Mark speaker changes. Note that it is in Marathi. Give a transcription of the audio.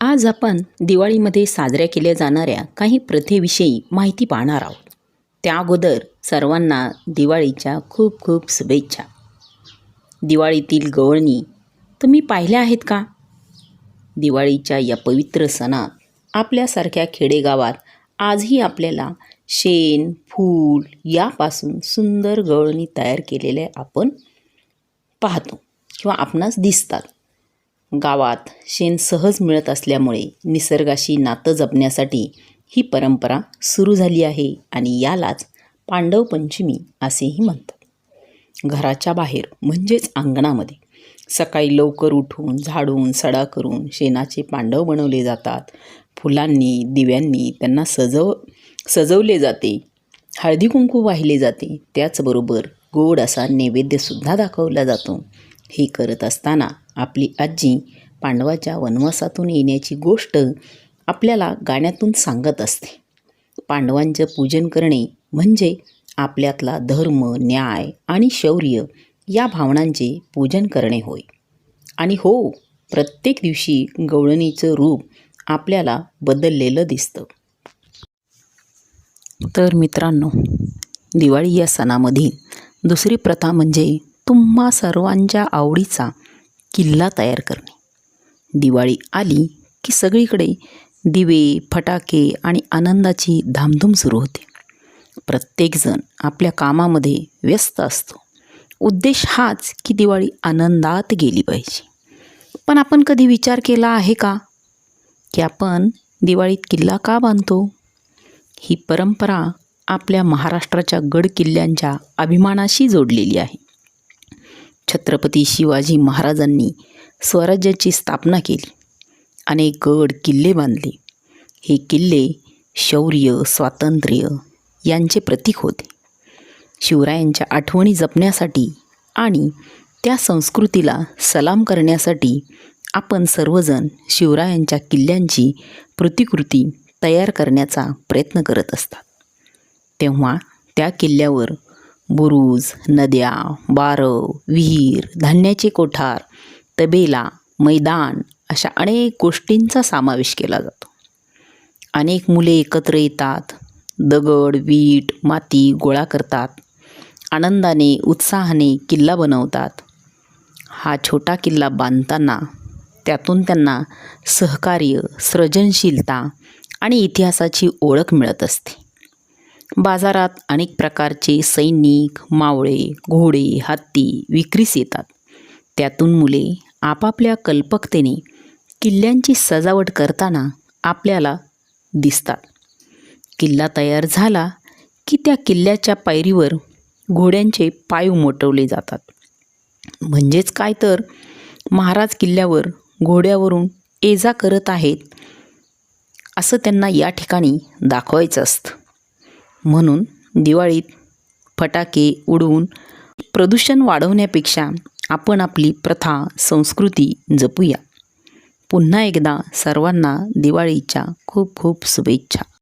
Speaker 1: आज आपण दिवाळीमध्ये साजऱ्या केल्या जाणाऱ्या काही प्रथेविषयी माहिती पाहणार आहोत. त्या अगोदर सर्वांना दिवाळीच्या खूप खूप शुभेच्छा. दिवाळीतील गवळणी तुम्ही पाहिल्या आहेत का? दिवाळीच्या या पवित्र सणात आपल्यासारख्या खेडेगावात आजही आपल्याला शेण फूल यापासून सुंदर गवळणी तयार केलेल्या आपण पाहतो किंवा आपणास दिसतात. गावात शेण सहज मिळत असल्यामुळे निसर्गाशी नातं जपण्यासाठी ही परंपरा सुरू झाली आहे आणि यालाच पांडव पंचमी असेही म्हणतात. घराच्या बाहेर म्हणजेच अंगणामध्ये सकाळी लवकर उठून झाडून सडा करून शेणाचे पांडव बनवले जातात. फुलांनी दिव्यांनी त्यांना सजव सजवले जाते. हळदी कुंकू वाहिले जाते. त्याचबरोबर गोड असा नैवेद्यसुद्धा दाखवला जातो. हे करत असताना आपली आजी पांडवाच्या वनवासातून येण्याची गोष्ट आपल्याला गाण्यातून सांगत असते. पांडवांचं पूजन करणे म्हणजे आपल्यातला धर्म न्याय आणि शौर्य या भावनांचे पूजन करणे होय. आणि हो प्रत्येक दिवशी गवळणीचं रूप आपल्याला बदललेलं दिसतं. तर मित्रांनो दिवाळी या सणामधील दुसरी प्रथा म्हणजे तुम्हा सर्वांच्या आवडीचा किल्ला तयार करणे. दिवाळी आली की सगळीकडे दिवे फटाके आणि आनंदाची धामधूम सुरू होते. प्रत्येकजण आपल्या कामामध्ये व्यस्त असतो. उद्देश हाच की दिवाळी आनंदात गेली पाहिजे. पण आपण कधी विचार केला आहे का? की आपण दिवाळीत किल्ला का बांधतो? ही परंपरा आपल्या महाराष्ट्राच्या गड किल्ल्यांच्या अभिमानाशी जोडलेली आहे. छत्रपती शिवाजी महाराजांनी स्वराज्याची स्थापना केली अनेक गड किल्ले बांधले. हे किल्ले शौर्य स्वातंत्र्य यांचे प्रतीक होते. शिवरायांच्या आठवणी जपण्यासाठी आणि त्या संस्कृतीला सलाम करण्यासाठी आपण सर्वजण शिवरायांच्या किल्ल्यांची प्रतिकृती तयार करण्याचा प्रयत्न करत असतात. तेव्हा त्या किल्ल्यावर बुरुज नद्या बारं विहीर धान्याचे कोठार तबेला मैदान अशा अनेक गोष्टींचा समावेश केला जातो. अनेक मुले एकत्र येतात दगड वीट माती गोळा करतात आनंदाने उत्साहाने किल्ला बनवतात. हा छोटा किल्ला बांधताना त्यातून त्यांना सहकार्य सृजनशीलता आणि इतिहासाची ओळख मिळत असते. बाजारात अनेक प्रकारचे सैनिक मावळे घोडे हत्ती विक्रीस येतात. त्यातून मुले आपापल्या कल्पकतेने किल्ल्यांची सजावट करताना आपल्याला दिसतात. किल्ला तयार झाला की त्या किल्ल्याच्या पायरीवर घोड्यांचे पाय उमटवले जातात. म्हणजेच काय तर महाराज किल्ल्यावर घोड्यावरून ये जा करत आहेत असं त्यांना या ठिकाणी दाखवायचं असतं. म्हणून दिवाळीत फटाके उडवून प्रदूषण वाढवण्यापेक्षा आपण आपली प्रथा संस्कृती जपूया. पुन्हा एकदा सर्वांना दिवाळीच्या खूप खूप शुभेच्छा.